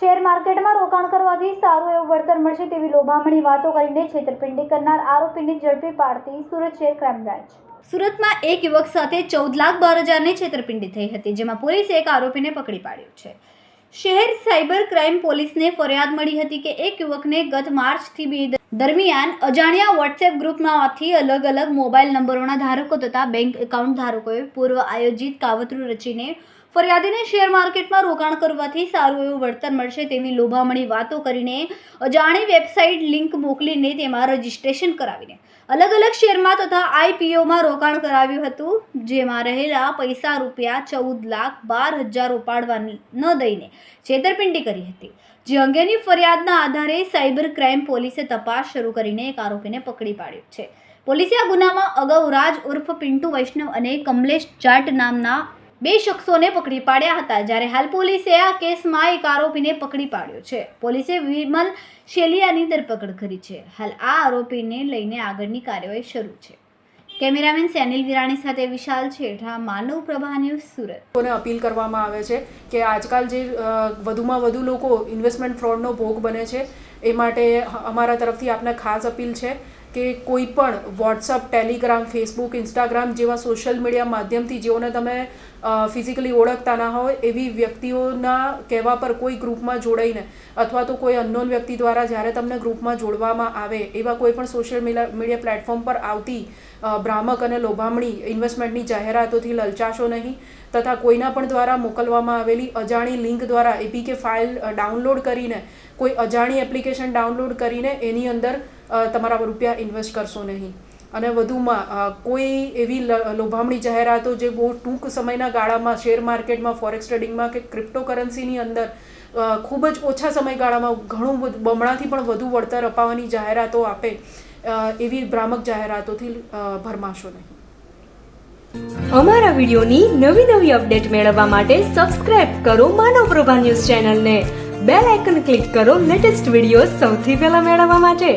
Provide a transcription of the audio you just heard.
Share માર્કેટમાં રોકાણ કરવાથી સારું એવું વળતર મળશે તેવી લોભામણી વાતો કરીને છેતરપિંડી કરનાર આરોપીને ઝડપી પાડતી સુરત શેર ક્રાઇમ બ્રાન્ચ. સુરતમાં એક યુવક સાથે ચૌદ લાખ બાર હજારની છેતરપિંડી થઈ હતી, જેમાં પોલીસે એક આરોપીને પકડી પાડ્યો છે. શહેર સાયબર ક્રાઇમ પોલીસને ફરિયાદ મળી હતી કે એક યુવકને ગત માર્ચથી બે દરમિયાન અજાણ્યા વોટ્સએપ ગ્રુપમાંથી અલગ અલગ મોબાઈલ નંબરોના ધારકો તથા બેંક એકાઉન્ટ ધારકોએ પૂર્વ આયોજિત કાવતરું રચીને ફરિયાદીને શેર માર્કેટમાં રોકાણ કરવાથી સારું એવું વળતર મળશે તેવી લોભામણી વાતો કરીને અજાણી વેબસાઇટ લિંક મોકલીને તેમાં રજિસ્ટ્રેશન કરાવીને અલગ અલગ શેરમાં તથા આઈપીઓમાં રોકાણ કરાવ્યું હતું, જેમાં રહેલા પૈસા રૂપિયા ચૌદ લાખ બાર હજાર ઉપાડવા ન દઈને છેતરપિંડી કરી હતી. જે અંગેની ફરિયાદના આધારે સાયબર ક્રાઇમ પોલીસે તપાસ શરૂ કરીને એક આરોપીને પકડી પાડ્યો છે. પોલીસે આ ગુનામાં અગાઉ રાજ ઉર્ફ પિન્ટુ વૈષ્ણવ અને કમલેશ જાટ નામના બે શખ્સોને પકડી પાડ્યા હતા જ્યારે હાલ પોલીસે આ કેસમાં એક આરોપીને પકડી પાડ્યો છે. પોલીસે વિમલ શેલિયાની ધરપકડ કરી છે. હાલ આ આરોપીને લઈને આગળની કાર્યવાહી શરૂ છે. કેમેરામેન સેનિલ વિરાણી સાથે વિશાલ છેઠા, માનવ પ્રભા ન્યૂઝ સુરત. લોકોને અપીલ કરવામાં આવે છે કે આજકાલ જે વધુમાં વધુ લોકો ઇન્વેસ્ટમેન્ટ ફ્રોડનો ભોગ બને છે, એ માટે અમારા તરફથી આપને ખાસ અપીલ છે કે કોઈ પણ વોટ્સઅપ ટેલિગ્રામ ફેસબુક ઇન્સ્ટાગ્રામ જેવા સોશિયલ મીડિયા માધ્યમથી જેઓને તમે ફિઝિકલી ઓળખતા ના હોય, એવી વ્યક્તિઓના કહેવા પર કોઈ ગ્રુપમાં જોડાઈને અથવા તો કોઈ અનનોન વ્યક્તિ દ્વારા જ્યારે તમને ગ્રુપમાં જોડવામાં આવે, એવા કોઈ પણ સોશિયલ મીડિયા પ્લેટફોર્મ પર આવતી ભ્રામક અને લોભામણી ઇન્વેસ્ટમેન્ટની જાહેરાતોથી લલચાશો નહીં, તથા કોઈના પણ દ્વારા મોકલવામાં આવેલી અજાણી લિંક દ્વારા એપીકે ફાઇલ ડાઉનલોડ કરીને, કોઈ અજાણી એપ્લિકેશન ડાઉનલોડ કરીને એની અંદર તમારા રૂપિયા ઇન્વેસ્ટ કરશો નહીં. અને વધુમાં કોઈ એવી લોભામણી જાહેરાતો જે બહુ ટૂંક સમયના ગાળામાં શેર માર્કેટમાં ફોરેક્સ ટ્રેડિંગમાં કે ક્રિપ્ટોકરન્સીની અંદર ખૂબ જ ઓછા સમયગાળામાં ઘણું બમણાથી પણ વધુ વળતર અપાવવાની જાહેરાતો આપે એવી ભ્રામક જાહેરાતોથી ભરમાશો નહીં. અમારા વિડીયોની નવી નવી અપડેટ મેળવવા માટે સબસ્ક્રાઇબ કરો માનવ પ્રભા ન્યૂઝ ચેનલને. બેલ આઇકન ક્લિક કરો લેટેસ્ટ વીડિયો સૌથી પહેલા મેળવવા માટે.